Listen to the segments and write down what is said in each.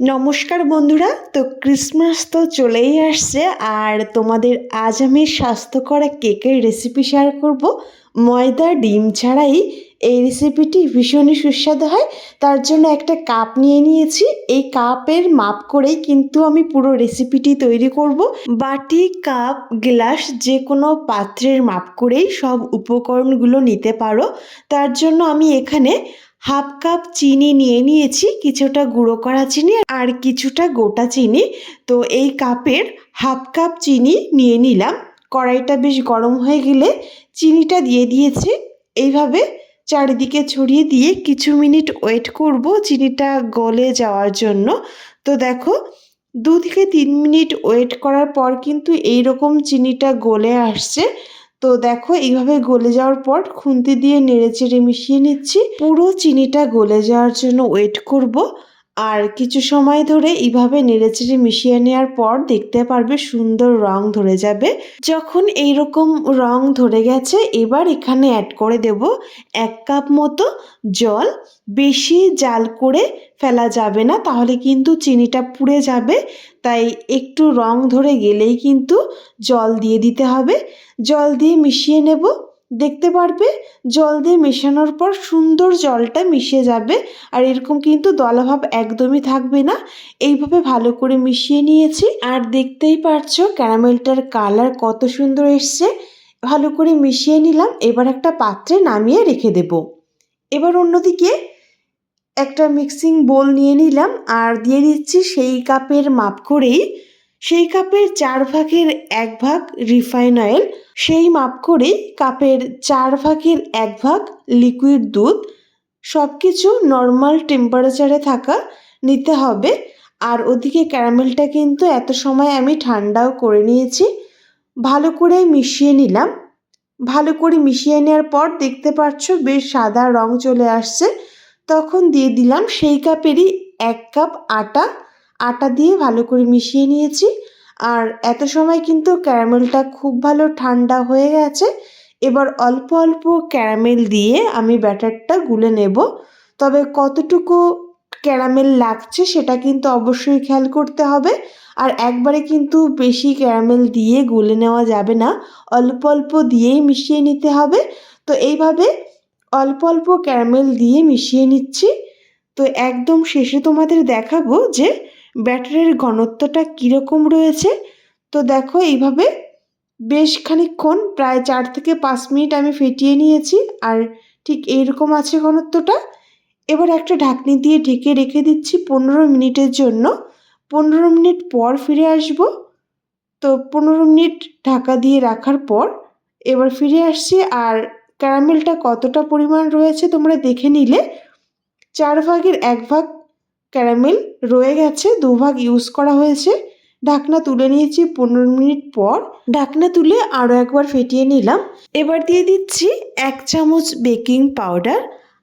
নমস্কার বন্ধুরা, তো ক্রিসমাস তো চলেই আসছে আর তোমাদের আজ আমি স্বাস্থ্যকর কেকের রেসিপি শেয়ার করব। ময়দা, ডিম ছাড়াই এই রেসিপিটি ভীষণই সুস্বাদু হয়। তার জন্য একটা কাপ নিয়ে নিয়েছি। এই কাপের মাপ করেই কিন্তু আমি পুরো রেসিপিটি তৈরি করব। বাটি কাপ গ্লাস যে কোনো পাত্রের মাপ করেই সব উপকরণগুলো নিতে পারো। তার জন্য আমি এখানে হাফ কাপ চিনি নিয়ে নিয়েছি, কিছুটা গুঁড়ো করা চিনি আর কিছুটা গোটা চিনি। তো এই কাপের হাফ কাপ চিনি নিয়ে নিলাম। কড়াইটা বেশ গরম হয়ে গেলে চিনিটা দিয়ে দিয়েছি। এইভাবে চারিদিকে ছড়িয়ে দিয়ে কিছু মিনিট ওয়েট করব চিনিটা গলে যাওয়ার জন্য। তো দেখো, দু থেকে তিন মিনিট ওয়েট করার পর কিন্তু এই রকম চিনিটা গলে আসছে। তো দেখো, এইভাবে গলে যাওয়ার পর খুন্তি দিয়ে নেড়ে চেড়ে মিশিয়ে নিচ্ছি। পুরো চিনিটা গলে যাওয়ার জন্য ওয়েট করব। আর কিছু সময় ধরে এইভাবে নেড়েচেড়ে মিশিয়ে নেওয়ার পর দেখতে পারবে সুন্দর রং ধরে যাবে। যখন এই রকম রং ধরে গেছে, এবার এখানে অ্যাড করে দেব এক কাপ মতো জল। বেশি জাল করে ফেলা যাবে না, তাহলে কিন্তু চিনিটা পুড়ে যাবে। তাই একটু রং ধরে গেলেই কিন্তু জল দিয়ে দিতে হবে। জল দিয়ে মিশিয়ে নেব। দেখতে পারবে, জল দিয়ে মেশানোর পর সুন্দর জলটা মিশে যাবে আর এরকম কিন্তু দলাভাব একদমই থাকবে না। এইভাবে ভালো করে মিশিয়ে নিয়েছি আর দেখতেই পারছ ক্যারামেলটার কালার কত সুন্দর এসছে। ভালো করে মিশিয়ে নিলাম, এবার একটা পাত্রে নামিয়ে রেখে দেব। এবার অন্যদিকে একটা মিক্সিং বোল নিয়ে নিলাম আর দিয়ে দিচ্ছি সেই কাপের মাপ করেই সেই কাপের চার ভাগের এক ভাগ রিফাইন অয়েল সেই মাপ করেই কাপের চার ভাগের এক ভাগ লিকুইড দুধ সব কিছু নর্মাল টেম্পারেচারে থাকা নিতে হবে। আর ওদিকে ক্যারামেলটা কিন্তু এত সময় আমি ঠান্ডাও করে নিয়েছি। ভালো করে মিশিয়ে নিলাম। ভালো করে মিশিয়ে নেওয়ার পর দেখতে পাচ্ছ বেশ সাদা রং চলে আসছে। তখন দিয়ে দিলাম সেই কাপেরই এক কাপ আটা। আটা দিয়ে ভালো করে মিশিয়ে নিয়েছি। আর এত সময় কিন্তু ক্যারামেলটা খুব ভালো ঠান্ডা হয়ে গেছে। এবার অল্প অল্প ক্যারামেল দিয়ে আমি ব্যাটারটা গুলে নেব। তবে কতটুকু ক্যারামেল লাগছে সেটা কিন্তু অবশ্যই খেয়াল করতে হবে। আর একবারে কিন্তু বেশি ক্যারামেল দিয়ে গুলে নেওয়া যাবে না। অল্প অল্প দিয়েই মিশিয়ে নিতে হবে। তো এইভাবে অল্প অল্প ক্যারামেল দিয়ে মিশিয়ে নিচ্ছি। তো একদম শেষে তোমাদের দেখাবো যে ব্যাটারের ঘনত্বটা কীরকম রয়েছে? তো দেখো এইভাবে বেশ খানিক্ষণ প্রায় চার থেকে পাঁচ মিনিট আমি ফেটিয়ে নিয়েছি আর ঠিক এইরকম আছে ঘনত্বটা। এবার একটা ঢাকনি দিয়ে ঢেকে রেখে দিচ্ছি পনেরো মিনিটের জন্য। পনেরো মিনিট পর ফিরে আসব। তো পনেরো মিনিট ঢাকা দিয়ে রাখার পর এবার ফিরে আসছি আর ক্যারামেলটা কতটা পরিমাণ রয়েছে তোমরা দেখে নিলে। চার ভাগের এক ভাগ ক্যারামেল রয়ে গেছে, দুভাগ ইউজ করা হয়েছে। ঢাকনা তুলে নিয়েছি পনেরো মিনিট পর। ঢাকনা তুলে আরও একবার ফেটিয়ে নিলাম। এবার দিয়ে দিচ্ছি এক চামচ বেকিং পাউডার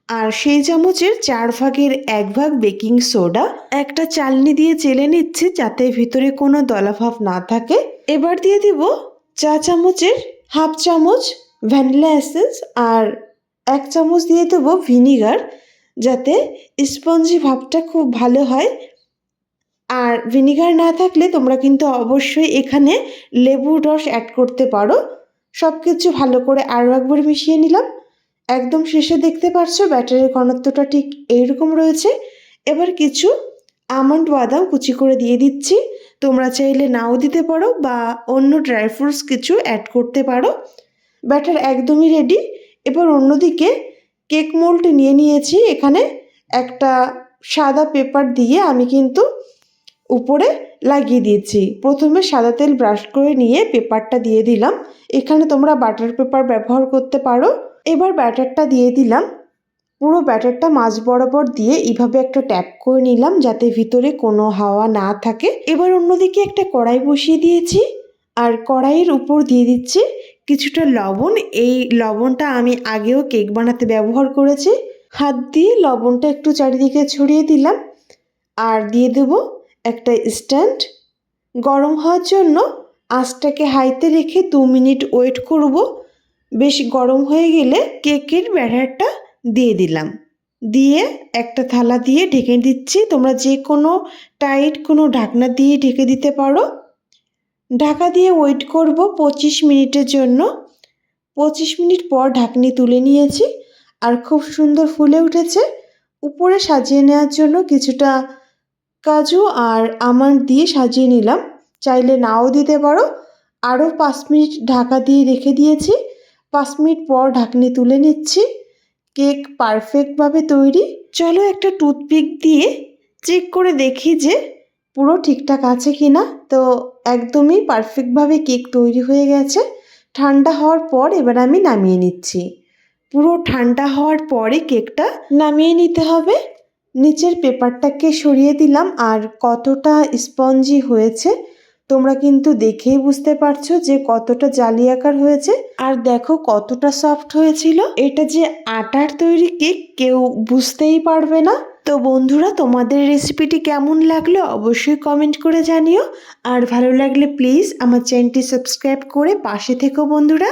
আর সেই চামচের চার ভাগের এক ভাগ বেকিং সোডা। একটা চালনি দিয়ে চেলে নিচ্ছি যাতে ভিতরে কোনো দলাভাব না থাকে। এবার দিয়ে দিব চা চামচের হাফ চামচ ভ্যানিলা এসেন্স আর এক চামচ দিয়ে দেবো ভিনিগার। যাতে স্পঞ্জি ভাবটা খুব ভালো হয়। আর ভিনিগার না থাকলে তোমরা কিন্তু অবশ্যই এখানে লেবুর রস অ্যাড করতে পারো। সব কিছু ভালো করে আরও একবার মিশিয়ে নিলাম। একদম শেষে দেখতে পারছ ব্যাটারের ঘনত্বটা ঠিক এইরকম রয়েছে। এবার কিছু আমন্ড বাদাম কুচি করে দিয়ে দিচ্ছি। তোমরা চাইলে নাও দিতে পারো বা অন্য ড্রাই ফ্রুটস কিছু অ্যাড করতে পারো। ব্যাটার একদমই রেডি এবার অন্যদিকে কেক মোল্ড নিয়ে নিয়েছি। এখানে একটা সাদা পেপার দিয়ে আমি কিন্তু উপরে লাগিয়ে দিয়েছি। প্রথমে সাদা তেল ব্রাশ করে নিয়ে পেপারটা দিয়ে দিলাম। এখানে তোমরা বাটার পেপার ব্যবহার করতে পারো। এবার ব্যাটারটা দিয়ে দিলাম। পুরো ব্যাটারটা মাছ বরাবর দিয়ে এইভাবে একটা ট্যাপ করে নিলাম যাতে ভিতরে কোনো হাওয়া না থাকে। এবার অন্যদিকে একটা কড়াই বসিয়ে দিয়েছি। আর কড়াইয়ের উপর দিয়ে দিচ্ছি কিছুটা লবণ। এই লবণটা আমি আগেও কেক বানাতে ব্যবহার করেছি। হাত দিয়ে লবণটা একটু চারিদিকে ছড়িয়ে দিলাম। আর দিয়ে দেব একটা স্ট্যান্ড। গরম হওয়ার জন্য আঁচটাকে হাইতে রেখে দু মিনিট ওয়েট করব। বেশ গরম হয়ে গেলে কেকের ব্যাটারটা দিয়ে দিলাম। দিয়ে একটা থালা দিয়ে ঢেকে দিচ্ছি। তোমরা যে কোনো টাইট কোনো ঢাকনা দিয়ে ঢেকে দিতে পারো। ঢাকা দিয়ে ওয়েট করব পঁচিশ মিনিটের জন্য। পঁচিশ মিনিট পর ঢাকনি তুলে নিয়েছি আর খুব সুন্দর ফুলে উঠেছে। উপরে সাজিয়ে নেওয়ার জন্য কিছুটা কাজু আর আমন্ড দিয়ে সাজিয়ে নিলাম। চাইলে নাও দিতে পারো। আরও পাঁচ মিনিট ঢাকা দিয়ে রেখে দিয়েছি। পাঁচ মিনিট পর ঢাকনি তুলে নিচ্ছি। কেক পারফেক্টভাবে তৈরি। চলো একটা টুথপিক দিয়ে চেক করে দেখি যে পুরো ঠিকঠাক আছে কি না তো একদমই পারফেক্টভাবে কেক তৈরি হয়ে গেছে। ঠান্ডা হওয়ার পর এবার আমি নামিয়ে নিচ্ছি। পুরো ঠান্ডা হওয়ার পরে কেকটা নামিয়ে নিতে হবে। নিচের পেপারটাকে সরিয়ে দিলাম। আর কতটা স্পঞ্জি হয়েছে, তোমরা কিন্তু দেখেই বুঝতে পারছ যে কতটা জালি আকার হয়েছে। আর দেখো কতটা সফট হয়েছিল। এটা যে আটার তৈরি কেক কেউ বুঝতেই পারবে না। তো বন্ধুরা, তোমাদের রেসিপিটি কেমন লাগল অবশ্যই কমেন্ট করে জানিও। আর ভালো লাগলে প্লিজ আমার চ্যানেলটি সাবস্ক্রাইব করে পাশে থেকো বন্ধুরা।